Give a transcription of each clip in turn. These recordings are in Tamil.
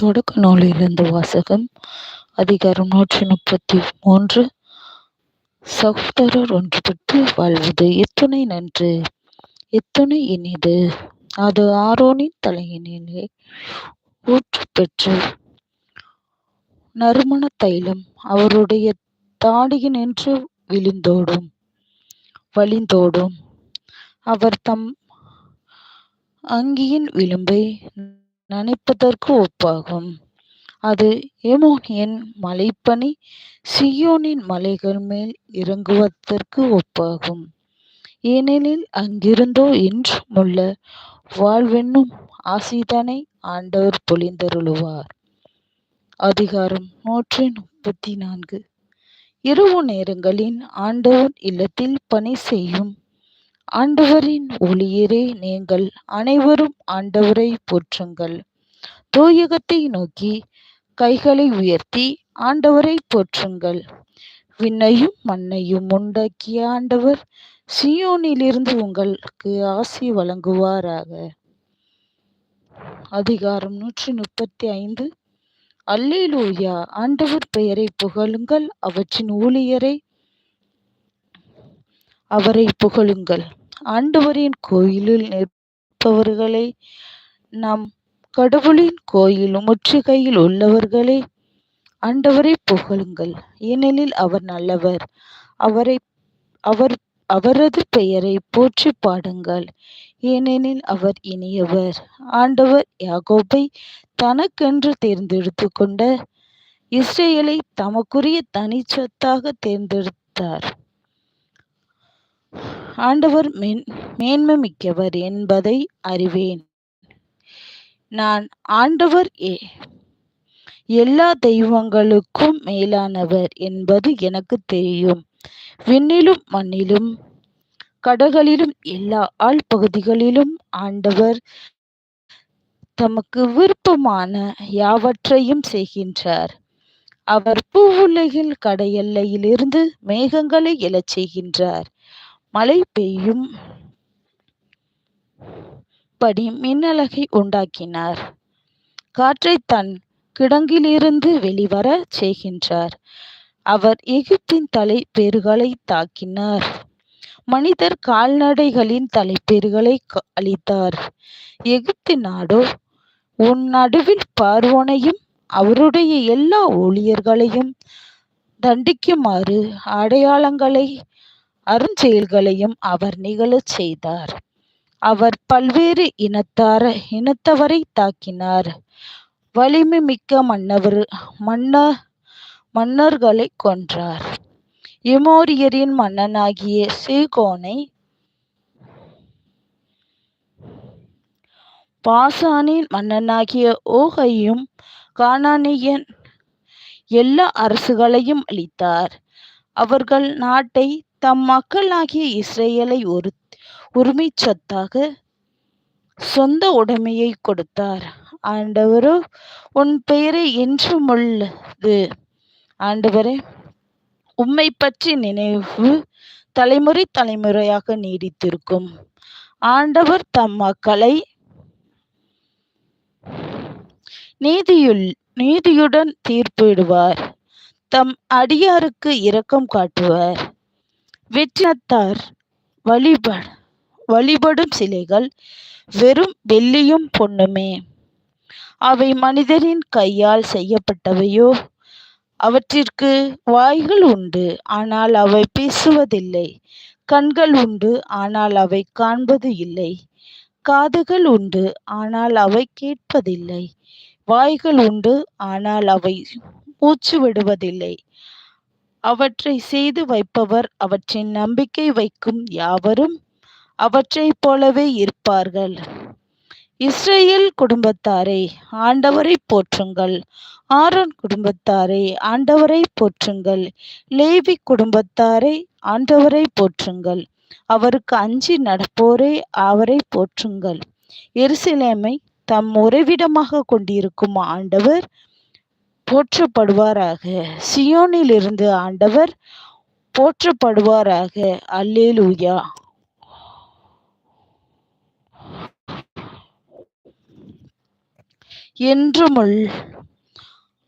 தொடக்க நூலிலிருந்து வாசகம் அதிகாரம் நூற்றி முப்பத்தி மூன்று சகோதரர் ஒன்றுபட்டு வாழ்வது எத்துணை நன்று. எத்துணை இனிது. அது ஆரோனின் தலையினிலே ஊற்று பெற்று. நறுமண தைலம் அவருடைய தாடியினின்று விழுந்தோடும் வழிந்தோடும். அவர் தம் அங்கியின் விளிம்பை நனைப்பதற்கு ஒப்பாகும். அது எமோனியன் மலைப்பனி சியோனின் மலைகள் மேல் இறங்குவதற்கு ஒப்பாகும். ஏனெனில் அங்கிருந்தோ என்றுமுள்ள வாழ்வென்னும் ஆசிதனை ஆண்டவர் பொழிந்தருளுவார். அதிகாரம் நூற்றி முப்பத்தி நான்கு இரவு நேரங்களின் ஆண்டவர் இல்லத்தில் பணி செய்யும் ஆண்டவரின் ஊழியரே நீங்கள் அனைவரும் ஆண்டவரை போற்றுங்கள். தூயகத்தை நோக்கி கைகளை உயர்த்தி ஆண்டவரை போற்றுங்கள். விண்ணையும் மண்ணையும் உண்டாக்கிய ஆண்டவர் சியோனிலிருந்து உங்களுக்கு ஆசி வழங்குவாராக. அதிகாரம் நூற்றி முப்பத்தி ஐந்து அல்லேலூயா! ஆண்டவர் பெயரை புகழுங்கள். அவற்றின் ஊழியரை அவரை புகழுங்கள். ஆண்டவரின் கோயிலில் நிற்பவர்களே நம் கடவுளின் கோயில் முற்றுகையில் உள்ளவர்களே ஆண்டவரை புகழுங்கள். ஏனெனில் அவர் நல்லவர். அவரை அவர் அவரது பெயரை போற்றி பாடுங்கள். ஏனெனில் அவர் இனியவர். ஆண்டவர் யாகோபை தனக்கென்று தேர்ந்தெடுத்து கொண்ட இஸ்ரேலை தமக்குரிய தனிச்சொத்தாக தேர்ந்தெடுத்தார். ஆண்டவர் மேன் மேன்மை மிக்கவர் என்பதை அறிவேன். நான் ஆண்டவர் ஏ. எல்லா தெய்வங்களுக்கும் மேலானவர் என்பது எனக்கு தெரியும். விண்ணிலும் மண்ணிலும் கடகளிலும் எல்லா ஆள் பகுதிகளிலும் ஆண்டவர் தமக்கு விருப்பமான யாவற்றையும் செய்கின்றார். அவர் பூவுலகில் கடையெல்லையிலிருந்து மேகங்களை எழச் செய்கின்றார். மழை பெய்யும் படி மின்னலகை உண்டாக்கினார். காற்றை தன் கிடங்கிலிருந்து வெளிவர செய்கின்றார். அவர் எகிப்தின் தலைப்பேறுகளை தாக்கினார். மனிதர் கால்நடைகளின் தலைப்பேறுகளை அளித்தார் எகிப்து நாடோ உன் நடுவில் பார்வோனையும் அவருடைய எல்லா ஊழியர்களையும் தண்டிக்குமாறு அடையாளங்களை அருஞ்செயல்களையும் அவர் நிகழச் செய்தார். அவர் பல்வேறு இனத்தார இனத்தவரை தாக்கினார். வலிமை மிக்க மன்னவர் மன்ன மன்னர்களை கொன்றார். எமோரியரின் மன்னனாகிய சீகோனை பாசானின் மன்னனாகிய ஓகையும் கானானியன் எல்லா அரசுகளையும் அளித்தார் அவர்கள் நாட்டை தம் மக்களாகிய இஸ்ரேலை ஒரு உரிமை சொத்தாக சொந்த உடைமையை கொடுத்தார். ஆண்டவரோ உன் பெயரை என்றும் உள்ளது. ஆண்டவரே உம்மை பற்றி நினைவு தலைமுறை தலைமுறையாக நீடித்திருக்கும். ஆண்டவர் தம் மக்களை நீதியுள் நீதியுடன் தீர்ப்பிடுவார். தம் அடியாருக்கு இரக்கம் காட்டுவார். வெற்றினத்தார் வழிப வழிபடும் சிலைகள் வெறும் வெள்ளியும் பொன்னுமே. அவை மனிதரின் கையால் செய்யப்பட்டவையோ? அவற்றிற்கு வாய்கள் உண்டு ஆனால் அவை பேசுவதில்லை. கண்கள் உண்டு ஆனால் அவை காண்பது இல்லை. காதுகள் உண்டு ஆனால் அவை கேட்பதில்லை. வாய்கள் உண்டு ஆனால் அவை மூச்சு விடுவதில்லை. அவற்றை செய்து வைப்பவர் அவற்றின் நம்பிக்கை வைக்கும் யாவரும் அவற்றைப் போலவே இருப்பார்கள். இஸ்ரேல் குடும்பத்தாரை ஆண்டவரை போற்றுங்கள். ஆரோன் குடும்பத்தாரை ஆண்டவரை போற்றுங்கள். லேவி குடும்பத்தாரை ஆண்டவரை போற்றுங்கள். அவருக்கு அஞ்சி நடப்போரே அவரை போற்றுங்கள். எருசலேமை தம் உறைவிடமாக கொண்டிருக்கும் ஆண்டவர் போற்றப்படுவாராக. சியோனிலிருந்து ஆண்டவர் போற்றப்படுவாராக. அல்லேலூயா. என்றுமுள்.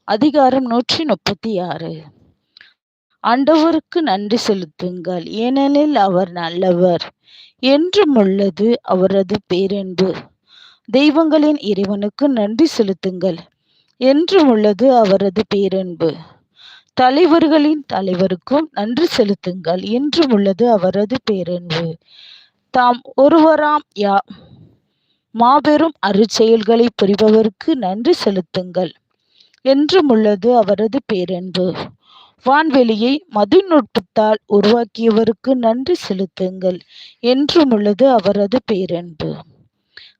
அதிகாரம் நூற்றி முப்பத்தி ஆறு ஆண்டவருக்கு நன்றி செலுத்துங்கள். ஏனெனில் அவர் நல்லவர். என்றும் உள்ளது அவரது பேரன்பு. தெய்வங்களின் இறைவனுக்கு நன்றி செலுத்துங்கள். என்றும் உள்ளது அவரது பேரன்பு. தலைவர்களின் தலைவருக்கும் நன்றி செலுத்துங்கள் என்றும் உள்ளது அவரது பேரன்பு. தாம் ஒருவராம் யா மாபெரும் அருச்செயல்களை புரிபவருக்கு நன்றி செலுத்துங்கள் என்றும் உள்ளது அவரது பேரன்பு. வான்வெளியை மதுநுட்பத்தால் உருவாக்கியவருக்கு நன்றி செலுத்துங்கள் என்றும் உள்ளது அவரது பேரன்பு.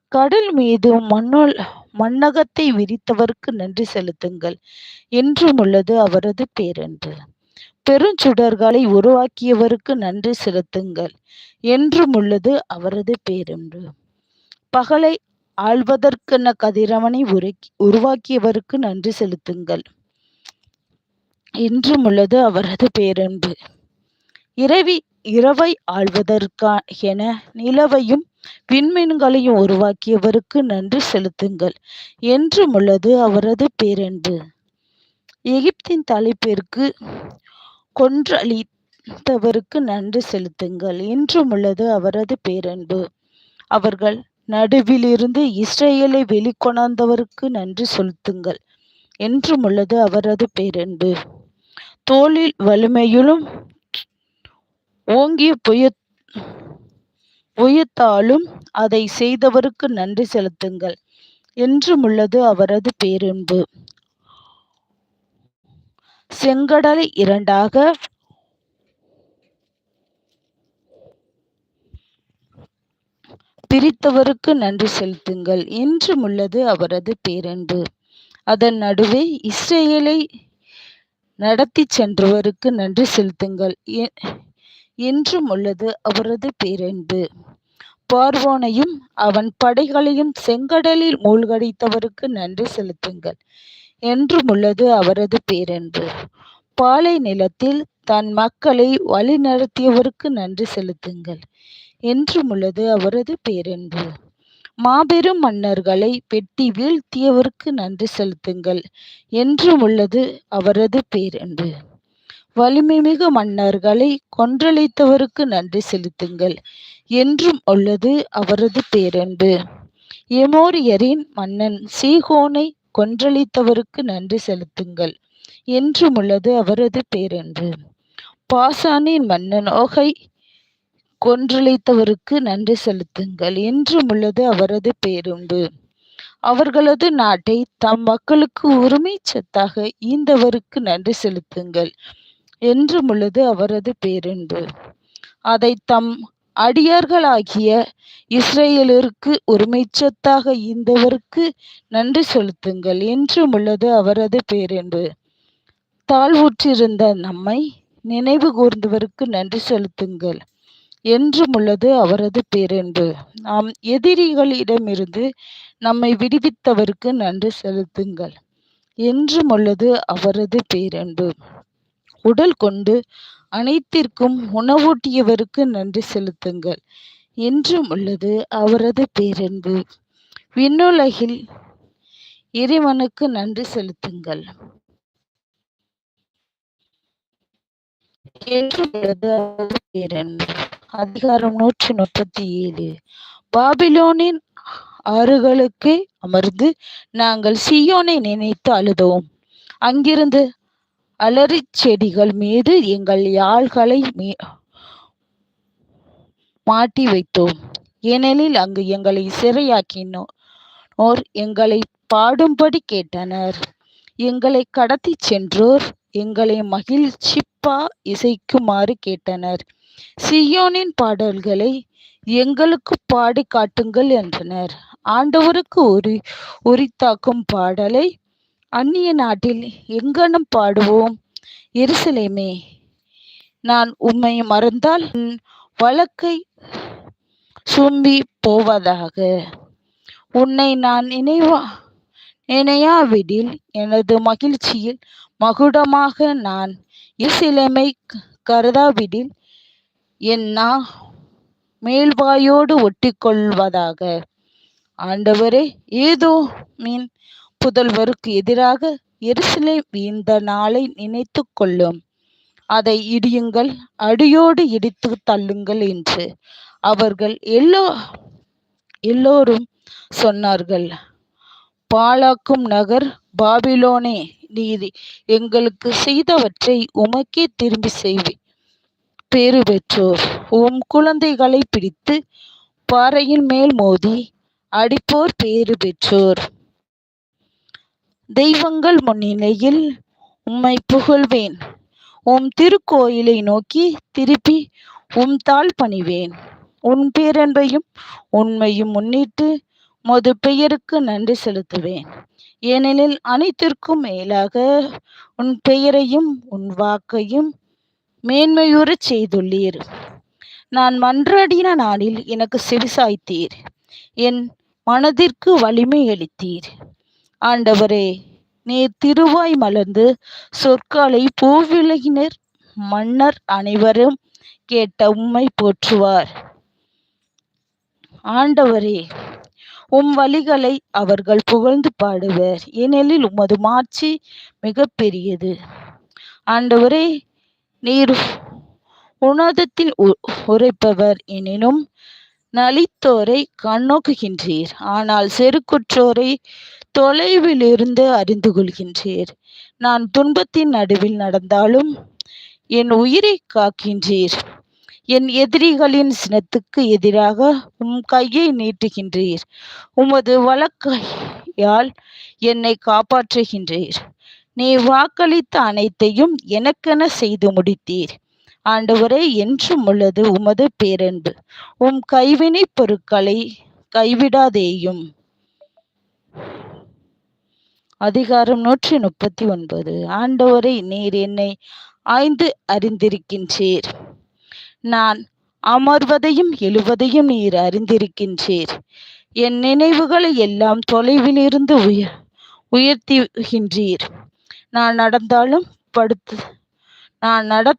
கடல் மீது மண்ணுள் மண்ணகத்தை விரித்தவருக்கு நன்றி செலுத்துங்கள். என்றும் உள்ளது அவரது பேரன்று பெருஞ்சுடர்களை உருவாக்கியவருக்கு நன்றி செலுத்துங்கள். என்றும் உள்ளது அவரது பேரன்று பகலை ஆள்வதற்கென கதிரவனை உருவாக்கியவருக்கு நன்றி செலுத்துங்கள். என்றும் உள்ளது அவரது பேரன்பு. இரவி இரவை ஆள்வதற்கா என நிலவையும் விண்மீன்களையும் உருவாக்கியவருக்கு நன்றி செலுத்துங்கள். என்றும் உள்ளது அவரது பேரன்பு. எகிப்தின் தலைப்பிற்கு கொன்றளித்தவருக்கு நன்றி செலுத்துங்கள். என்றும் உள்ளது அவரது பேரன்பு. அவர்கள் நடுவிலிருந்து இஸ்ரேலை வெளிக்கொணர்ந்தவருக்கு நன்றி செலுத்துங்கள். என்றும் உள்ளது அவரது பேரன்பு. தோளில் வலிமையிலும் ஓங்கிய புய உயர்த்தாலும் அதை செய்தவருக்கு நன்றி செலுத்துங்கள். என்றும் உள்ளது அவரது பேரன்பு. செங்கடலை இரண்டாக. பிரித்தவருக்கு நன்றி செலுத்துங்கள். என்றும் உள்ளது அவரது பேரன்பு. அதன் நடுவே இஸ்ரேலை நடத்தி சென்றவருக்கு நன்றி செலுத்துங்கள். என்றும் உள்ளது அவரது பேரன்பு. பார்வோனையும் அவன் படைகளையும் செங்கடலில் மூழ்கடித்தவருக்கு நன்றி செலுத்துங்கள். என்றும் உள்ளது அவரது பேரன்பு. பாலை நிலத்தில் தன் மக்களை வழிநடத்தியவருக்கு நன்றி செலுத்துங்கள். என்றும் உள்ளது அவரது பேரன்பு. மாபெரும் மன்னர்களை வெட்டி வீழ்த்தியவருக்கு நன்றி செலுத்துங்கள். என்றும் உள்ளது அவரது பேரன்பு. வலிமைமிகு மன்னர்களை கொன்றளித்தவருக்கு நன்றி செலுத்துங்கள். என்றும் உள்ளது அவரது பேரன்பு. எமோரியரின் மன்னன் சீகோனை கொன்றளித்தவருக்கு நன்றி செலுத்துங்கள். என்றும் உள்ளது அவரது பேரன்பு. பாசானின் மன்னன் ஓகை கொன்றளித்தவருக்கு நன்றி செலுத்துங்கள். என்றும் உள்ளது அவரது பேருண்டு அவர்களது நாட்டை தம் மக்களுக்கு உரிமை சத்தாக ஈந்தவருக்கு நன்றி செலுத்துங்கள். என்றும் உள்ளது அவரது பேருண்டு அதை தம் அடியார்களாகிய இஸ்ரேலருக்கு ஒருமைச்சத்தாக ஈந்தவருக்கு நன்றி செலுத்துங்கள். என்றும் உள்ளது அவரது பேரென்பு தாழ்வுற்றிருந்த நம்மை நினைவு கூர்ந்தவருக்கு நன்றி செலுத்துங்கள். என்றும் உள்ளது அவரது பேரன்பு நாம் எதிரிகளிடமிருந்து நம்மை விடுவித்தவருக்கு நன்றி செலுத்துங்கள். என்றும் உள்ளது அவரது பேரன்பு உடல் கொண்டு அனைத்திற்கும் உணவூட்டியவருக்கு நன்றி செலுத்துங்கள். என்றும் உள்ளது அவரது பேரன்பு. விண்ணுலகில் இறைவனுக்கு நன்றி செலுத்துங்கள். என்றும் உள்ளது அவரது பேரன்பு. அதிகாரம் நூற்றி முப்பத்தி ஏழு. பாபிலோனின் ஆறுகளுக்கு அமர்ந்து நாங்கள் சியோனை நினைத்து அழுதோம். அங்கிருந்து அலறி செடிகள் மீது எங்கள் யாழ்களை மாட்டி வைத்தோம். ஏனெனில் அங்கு எங்களை சிறையாக்கினோர் எங்களை பாடும்படி கேட்டனர். எங்களை கடத்தி சென்றோர் எங்களை மகிழ்ச்சிப்பா இசைக்குமாறு கேட்டனர். சியோனின் பாடல்களை எங்களுக்கு பாடி காட்டுங்கள் என்றனர். ஆண்டவருக்கு உரி உரித்தாக்கும் பாடலை அந்நிய நாட்டில் எங்கனம் பாடுவோம்? எருசலேமே நான் உம்மை மறந்தால் வழக்கை சும்பி போவதாக. உன்னை நான் நினைவா நினையாவிடில் எனது மகிழ்ச்சியில் மகுடமாக நான் இசிலைமை கருதாவிடில் என் நா மேல்வாயோடு ஒட்டிக்கொள்வதாக. ஆண்டவரே ஏதோ மீன் புதல்வருக்கு எதிராக எருசலேம் இந்த நாளை நினைத்து கொள்ளும். அதை இடியுங்கள் அடியோடு இடித்து தள்ளுங்கள் என்று அவர்கள் எல்லோ எல்லோரும் சொன்னார்கள். பாழாக்கும் நகர் பாபிலோனே நீதி எங்களுக்கு செய்தவற்றை உமக்கே திரும்பி செய்வி. பேறு பெற்றோர் உம் குழந்தைகளை பிடித்து பாறையின் மேல் மோதி அடிப்போர் பேறு பெற்றோர். தெய்வங்கள் முன்னிலையில் உம்மை புகழ்வேன். உம் திருக்கோயிலை நோக்கி திருப்பி உம் தாழ் பணிவேன். உன் பேரன்பையும் உண்மையும் முன்னிட்டு மது பெயருக்கு நன்றி செலுத்துவேன். ஏனெனில் அனைத்திற்கும் மேலாக உன் பெயரையும் உன் வாக்கையும் மேன்மையுறச் செய்துள்ளீர். நான் மன்றாடின நாளில் எனக்கு செவிசாய்த்தீர். என் மனதிற்கு வலிமை அளித்தீர். ஆண்டவரே நீர் திருவாய் மலர்ந்து சொற்காலை பூவிலகினர். மன்னர் அனைவரும் கேட்ட உம்மை போற்றுவார். ஆண்டவரே உம் வழிகளை அவர்கள் புகழ்ந்து பாடுவர். ஏனெனில் உமது மாட்சி மிக பெரியது ஆண்டவரே நீர் உன்னதத்தில் உரைப்பவர். எனினும் நலித்தோரை கண்ணோக்குகின்றீர். ஆனால் செருக்குற்றோரை தொலைவில் இருந்து அறிந்து கொள்கின்றீர். நான் துன்பத்தின் நடுவில் நடந்தாலும் என் உயிரை காக்கின்றீர். என் எதிரிகளின் சினத்துக்கு எதிராக உம் கையை நீட்டுகின்றீர். உமது வழக்கையால் என்னை காப்பாற்றுகின்றீர். நீ வாக்களித்த அனைத்தையும் எனக்கென செய்து முடித்தீர். ஆண்டவரே என்றும் உள்ளது உமது பேரன்பு. உம் கைவினை பொருட்களை கைவிடாதேயும். அதிகாரம் நூற்றி முப்பத்தி ஒன்பது ஆண்டவரை நீர் என்னை ஆய்ந்து அறிந்திருக்கின்றீர். நான் அமர்வதையும் எழுவதையும் நீர் அறிந்திருக்கின்றீர். என் நினைவுகளை எல்லாம் தொலைவிலிருந்து உயர் உயர்த்துகின்றீர். நான் நடந்தாலும் படுத்து நான் நட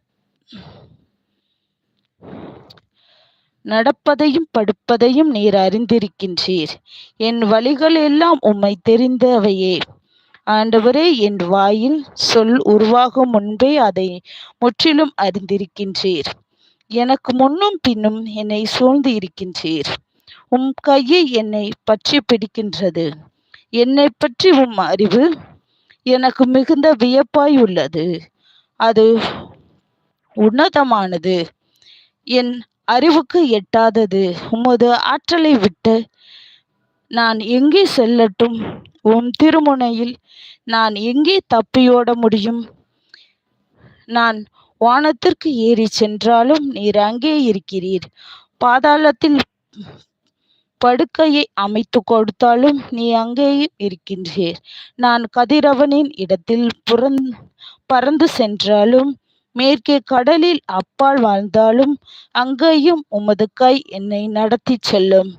நடப்பதையும் படுப்பதையும் நீர் அறிந்திருக்கின்றீர். என் வழிகள் எல்லாம் உம்மை தெரிந்தவையே. ஆண்டவரே என் வாயில் சொல் உருவாகும் முன்பே அதை முற்றிலும் அறிந்திருக்கின்றீர். எனக்கு முன்னும் பின்னும் என்னை சூழ்ந்து இருக்கின்றீர். உம் கையை என்னை பற்றி பிடிக்கின்றது. என்னை பற்றி உம் அறிவு எனக்கு மிகுந்த வியப்பாய் உள்ளது. அது உன்னதமானது. என் அறிவுக்கு எட்டாதது. உமது ஆற்றலை விட்டு நான் எங்கே செல்லட்டும்? உன் திருமுனையில் நான் எங்கே தப்பியோட முடியும்? நான் வானத்திற்கு ஏறி சென்றாலும் நீர் அங்கே இருக்கிறீர். பாதாளத்தில் படுக்கையை அமைத்து கொடுத்தாலும் நீ அங்கேயும் இருக்கின்றீர். நான் கதிரவனின் இடத்தில் புறந் பறந்து சென்றாலும் மேற்கே கடலில் அப்பால் வாழ்ந்தாலும் அங்கேயும் உமது கை என்னை நடத்தி செல்லும்.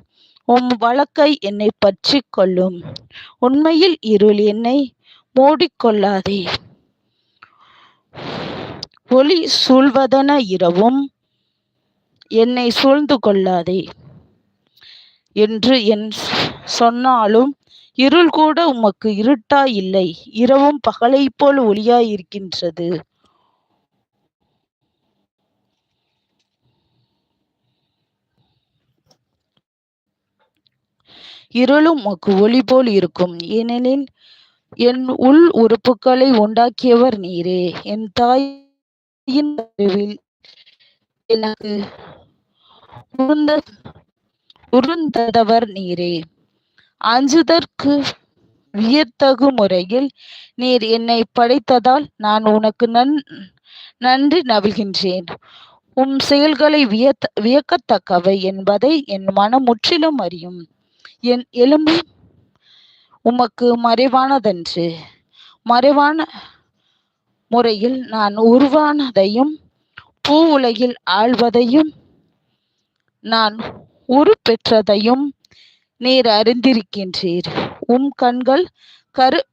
உம் வழக்கை என்னை பற்றி கொள்ளும். உண்மையில் இருள் என்னை மூடிக்கொள்ளாதே. ஒளி சூழ்வதன இரவும் என்னை சூழ்ந்து கொள்ளாதே. என்று என் சொன்னாலும் இருள் கூட உமக்கு இருட்டா இல்லை. இரவும் பகலை போல் ஒளியாய் இருக்கின்றது. இருளும் உமக்கு ஒளி போல் இருக்கும். ஏனெனில் என் உள் உறுப்புகளை உண்டாக்கியவர் நீரே. என் தாயின் எனக்கு உருந்த உருந்ததவர் நீரே. அஞ்சுதற்கு வியத்தகு முறையில் நீர் என்னை படைத்ததால் நான் உனக்கு நன் நன்றி நவிழ்கின்றேன். உம் செயல்களை வியத்த வியக்கத்தக்கவை என்பதை என் மனம் முற்றிலும் அறியும். என் எலும்பு உமக்கு மறைவானதன்று. மறைவான முறையில் நான் உருவானதையும் பூ உலகில் ஆழ்வதையும் நான் உரு பெற்றதையும் நீர் அறிந்திருக்கின்றீர். உம் கண்கள் கரு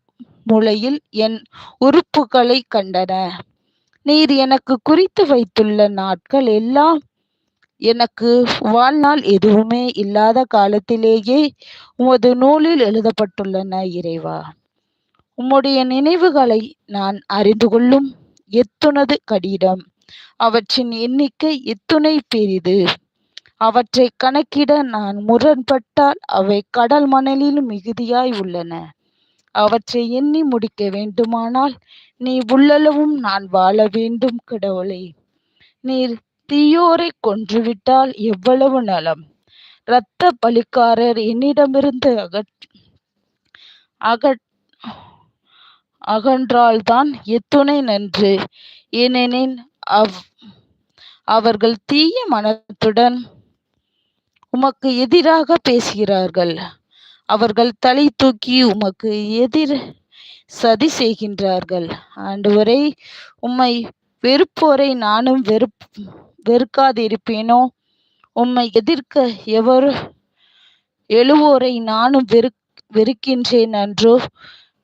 முளையில் என் உறுப்புகளை கண்டன. நீர் எனக்கு குறித்து வைத்துள்ள நாட்கள் எல்லாம் எனக்கு வாழ்நாள் எதுவுமே இல்லாத காலத்திலேயே உமது நூலில் எழுதப்பட்டுள்ளன இறைவா. உம்முடைய நினைவுகளை நான் அறிந்து கொள்ளும் எத்துணது கடிடம். அவற்றின் எண்ணிக்கை எத்துணை பெரிது. அவற்றை கணக்கிட நான் முரண்பட்டால் அவை கடல் மணலில் மிகுதியாய் உள்ளன. அவற்றை எண்ணி முடிக்க வேண்டுமானால் நீ உள்ளளவும் நான் வாழ வேண்டும் கடவுளே. நீர் தீயோரை கொன்றுவிட்டால் எவ்வளவு நலம்? இரத்த பலிக்காரர் என்னிடமிருந்து அகற் அகற் அகன்றால்தான் எத்துணை நன்று. ஏனெனில் அவ் அவர்கள் தீய மனத்துடன் உமக்கு எதிராக பேசுகிறார்கள். அவர்கள் தலை தூக்கி உமக்கு எதிர் சதி செய்கின்றார்கள். ஆண்டவரை உம்மை வெறுப்போரை நானும் வெறுப் வெறுக்காதிருப்பேனோ உம்மை எதிர்க்க எவர் எழுவோரை நானும் வெறு வெறுக்கின்றேன் அன்றோ?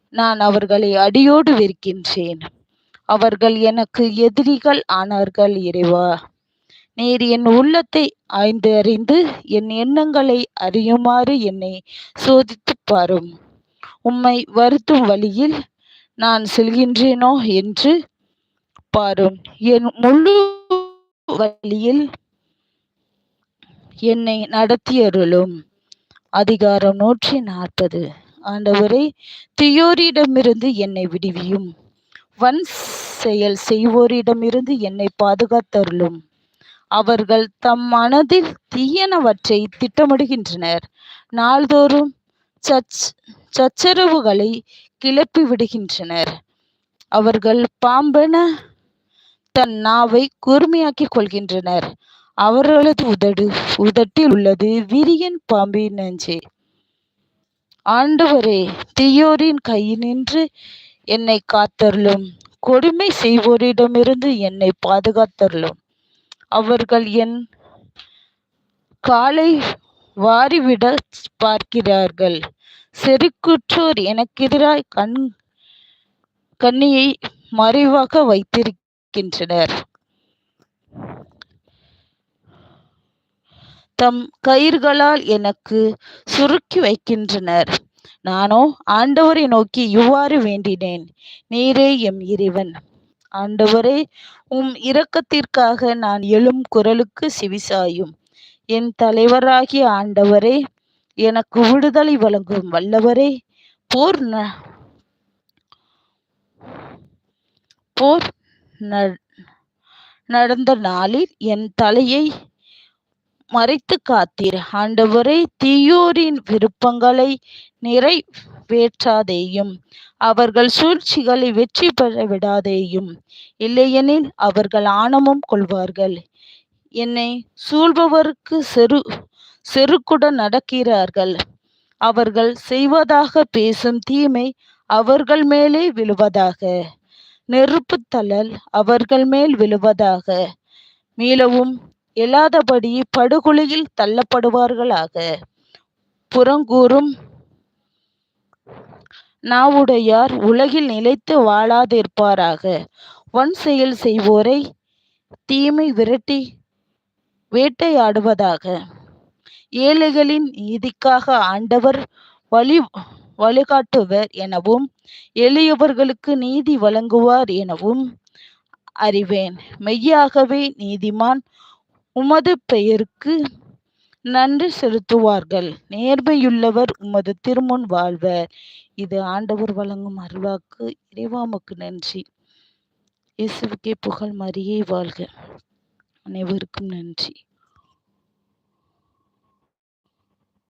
நான் அவர்களை அடியோடு வெறுக்கின்றேன். அவர்கள் எனக்கு எதிரிகள் ஆனார்கள் இறைவா. நீர் என் உள்ளத்தை ஆய்ந்து அறிந்து என் எண்ணங்களை அறியுமாறு என்னை சோதித்து பாரும். உம்மை வருத்தும் வழியில் நான் செல்கின்றேனோ என்று பாரும். என் முழு வழியில் என்னை நடத்தியருளும். அதிகாரம் நூற்றி நாற்பது. ஆண்டவரை தியோரிடமிருந்து என்னை விடுவியும். வன் செயல் செய்வோரிடமிருந்து என்னை பாதுகாத்தருளும். அவர்கள் தம் மனதில் தீயனவற்றை திட்டமிடுகின்றனர். நாள்தோறும் சச் சச்சரவுகளை கிளப்பி விடுகின்றனர் அவர்கள் பாம்பென தன் நாவை கூர்மையாக்கிக் கொள்கின்றனர். அவர்களது உதடு உதட்டில் உள்ளது விரியன் பாம்பின் நஞ்சே. ஆண்டவரே தீயோரின் கையினின்று என்னை காத்தருளும். கொடுமை செய்வோரிடமிருந்து என்னை பாதுகாத்தருளும். அவர்கள் என் காலை வாரிவிட பார்க்கிறார்கள். செருக்குற்றோர் எனக்கெதிராய் கண் கண்ணியை மறைவாக இருக்கின்றனர் தம் கயிர்களால் எனக்கு சுருக்கி வைக்கின்றனர். நானோ ஆண்டவரை நோக்கி இவ்வாறு வேண்டினேன். நீரே எம் இறைவன். ஆண்டவரே உம் இரக்கத்திற்காக நான் எழும் குரலுக்கு சிவிசாயும். என் தலைவராகிய ஆண்டவரே எனக்கு விடுதலை வழங்கும் வல்லவரே போர் போர் நடந்த நாளில் என் தலையை மறைத்து காத்தீர். ஆண்டவரே தீயோரின் விருப்பங்களை நிறைவேற்றாதேயும் அவர்கள் சூழ்ச்சிகளை வெற்றி பெற விடாதேயும். இல்லையெனில் அவர்கள் ஆணவம் கொள்வார்கள். என்னை சூழ்பவருக்கு செரு செருக்குடன் நடக்கிறார்கள். அவர்கள் செய்வதாக பேசும் தீமை அவர்கள் மேலே விழுவதாக. நெருப்பு தளல் அவர்கள் மேல் விழுவதாக. மீளவும் எழாதபடி படுகுழியில் தள்ளப்படுவார்களாக. புறங்கூறும் நாவுடையார் உலகில் நிலைத்து வாழாதிருப்பாராக. வன் செயல் செய்வோரை தீமை விரட்டி வேட்டையாடுவதாக. ஏழைகளின் நீதிக்காக ஆண்டவர் வழி வழிகாட்டுவர் எனவும் எளியவர்களுக்கு நீதி வழங்குவார் எனவும் அறிவேன். மெய்யாகவே நீதிமான் உமது பெயருக்கு நன்றி செலுத்துவார்கள். நேர்மையுள்ளவர் உமது திருமுன் வாழ்வர். இது ஆண்டவர் வழங்கும் அருள்வாக்கு. இறைவாமுக்கு நன்றி. இயேசுக்கே புகழ் மரியே வாழ்க. அனைவருக்கும் நன்றி.